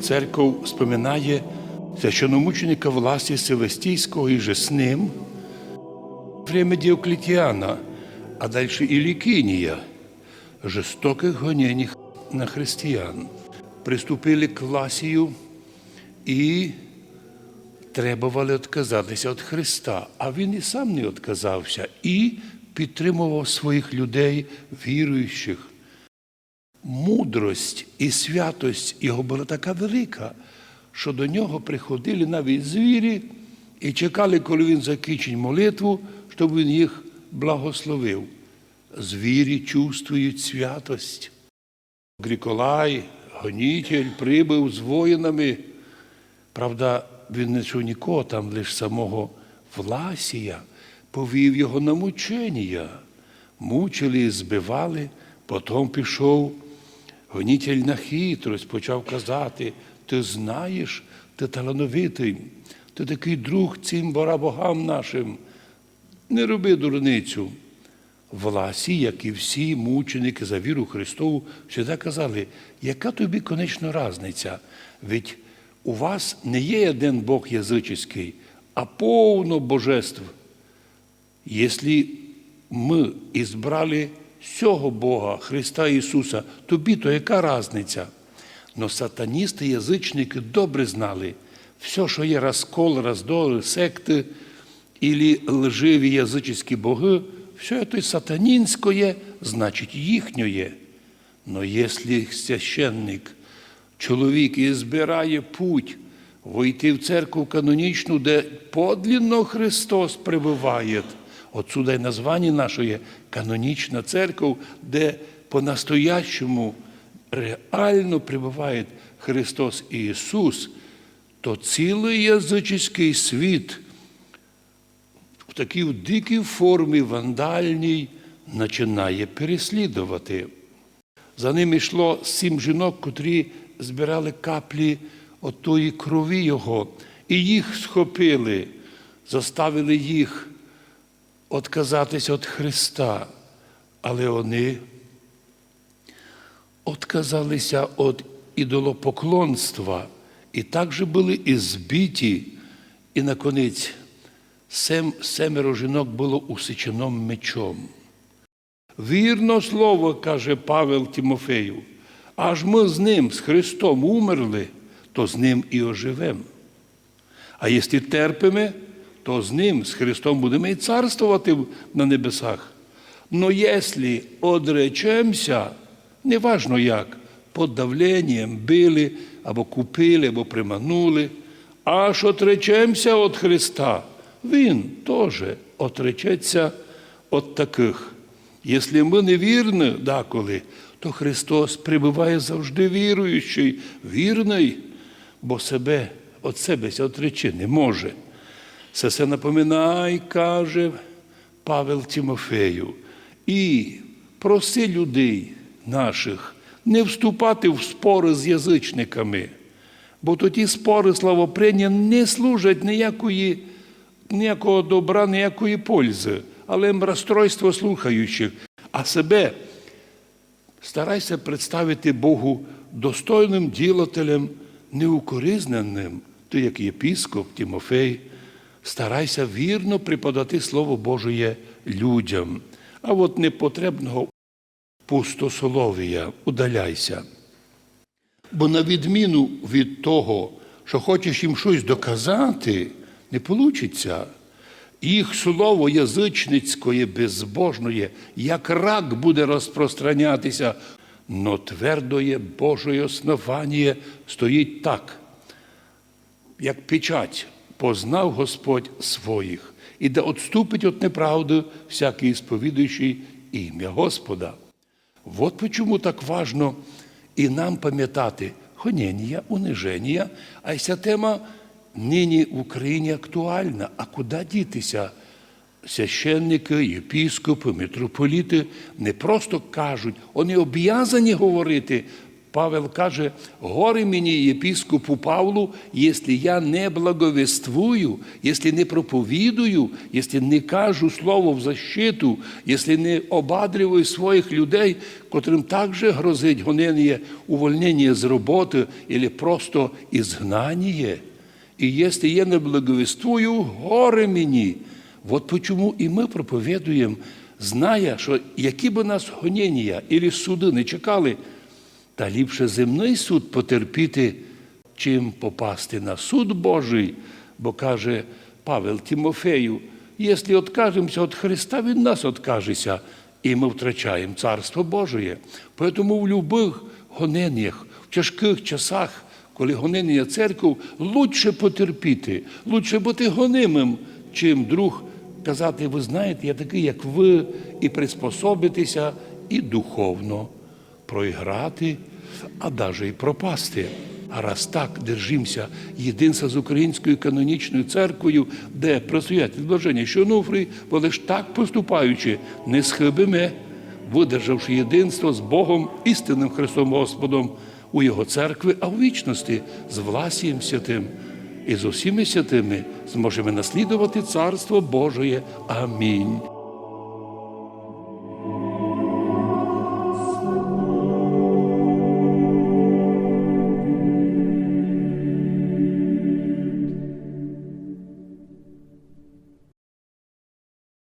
Церков споминає священомученика Власі Селестійського і же з ним время Діоклетіана, а далі і Лікінія, жорстоких гонень на християн. Приступили к Власію і требували відказатися від Христа, а він і сам не відказався і підтримував своїх людей, віруючих. Мудрость і святость його була така велика, що до нього приходили навіть звірі і чекали, коли він закінчить молитву, щоб він їх благословив. Звірі чувствують святость. Гріколай, гонітель, прибув з воїнами. Правда, він не чув нікого, там лише самого Власія, повів його на мучення. Мучили збивали, потім пішов гонітель на хитрость, почав казати, ти знаєш, ти талановитий, ти такий друг цим богам нашим. Не роби дурницю. Власі, як і всі мученики за віру Христову, завжди казали, яка тобі конечна різниця? Ведь у вас не є один Бог язичний, а повно божеств. Якщо ми ізбрали цього Бога, Христа Ісуса, тобі то яка різниця? Но сатаністи, язичники добре знали, все, що є розкол, роздоли, секти, или лживі язичні боги, все це сатанінське, значить їхнє. Но якщо священник, чоловік і збирає путь войти в церкву канонічну, де подлинно Христос пребуває, отсюда й названня нашої канонічна церква, де по-настоящему реально пребуває Христос і Ісус, то цілий язичний світ в такій дикій формі вандальній починає переслідувати. За ним йшло сім жінок, котрі збирали каплі отої крові Його, і їх схопили, заставили їх отказатися від Христа. Але вони отказалися від ідолопоклонства і також були і збиті, і наконець сем, семеро жінок було усечено мечом. Вірно слово, каже Павел Тимофею, аж ми з ним, з Христом, умерли, то з ним і оживемо. А якщо терпимо, то з ним, з Христом будемо і царствувати на небесах. Но якщо одречемося, неважно як, під давленням били, або купили, або приманули, аж отречемося від Христа, Він теж отречеться від таких. Якщо ми невірні деколи, то Христос прибуває завжди віруючий, вірний, бо себе від себе отречи не може. Це все напоминай, каже Павел Тимофею, і проси людей наших не вступати в спори з язичниками, бо тоді спори славопрення не служать ніякої, ніякого добра, ніякої пользи, але розстройство слухаючих, а себе старайся представити Богу достойним ділателем, неукоризненним, ти як єпіскоп Тимофей, старайся вірно преподати Слово Божє людям, а от непотребного пустосоловія удаляйся. Бо на відміну від того, що хочеш їм щось доказати, не вийде. Їх слово язичницькое, безбожне, як рак буде розпространятися, но твердоє Божое основання стоїть так, як печать, познав Господь своїх, і да отступить від неправди всякий сповідуючий ім'я Господа. Вот почему так важно і нам пам'ятати гонення, униження, а ця тема нині в Україні актуальна. А куди дітися? Священники, єпіскопи, митрополіти не просто кажуть, вони об'язані говорити Павел каже, горе мені, єпіскопу Павлу, якщо я не благовествую, якщо не проповідую, якщо не кажу слово в защиту, якщо не ободрюю своїх людей, котрим також грозить гонення, увольнення з роботи або просто ізгнання. И если я не благовествую, горе мені. Вот почему і ми проповідуємо, зная, що які б нас гонення або суди не чекали, та ліпше земний суд потерпіти, чим попасти на суд Божий, бо каже Павел Тимофею, якщо откажемося від Христа, від нас откажеться, і ми втрачаємо Царство Божие. Поэтому в любих гоненнях, в тяжких часах, коли гонення церков, лучше потерпіти, лучше бути гонимим, чим друг казати, ви знаєте, я такий, як ви, і приспособитися, і духовно проіграти, а навіть і пропасти. А раз так держимося єдинства з Українською канонічною церквою, де простоять відложення, що Онуфрій, бо лиш так поступаючи, не схибиме, видержавши єдинство з Богом, істинним Христом Господом у Його церкві, а в вічності з Власієм Святим і з усіми святими зможемо наслідувати Царство Божие. Амінь.